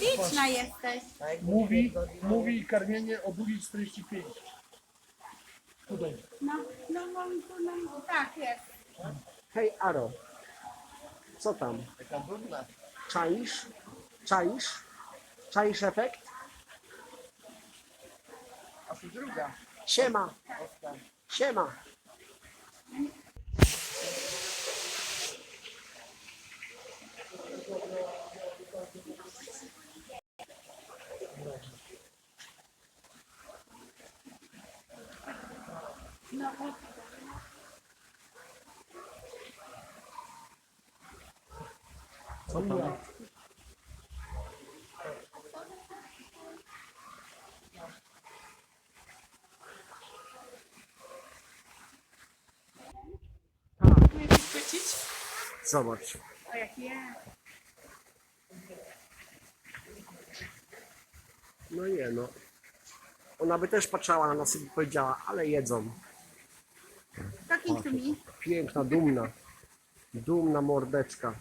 Śliczna jesteś. Mówi, mówi karmienie o długiej 45. Tutaj. No, no, no, no, no tak jest. Hej, Aro. Co tam? Taka dumna. Czaisz? Czaisz? Czaisz efekt? A tu druga. Siema. Siema. Co tam? Chwycić? Zobacz. O jak jest. No nie no. Ona by też patrzała na nas i powiedziała, ale jedzą. Piękna, dumna. Dumna mordeczka.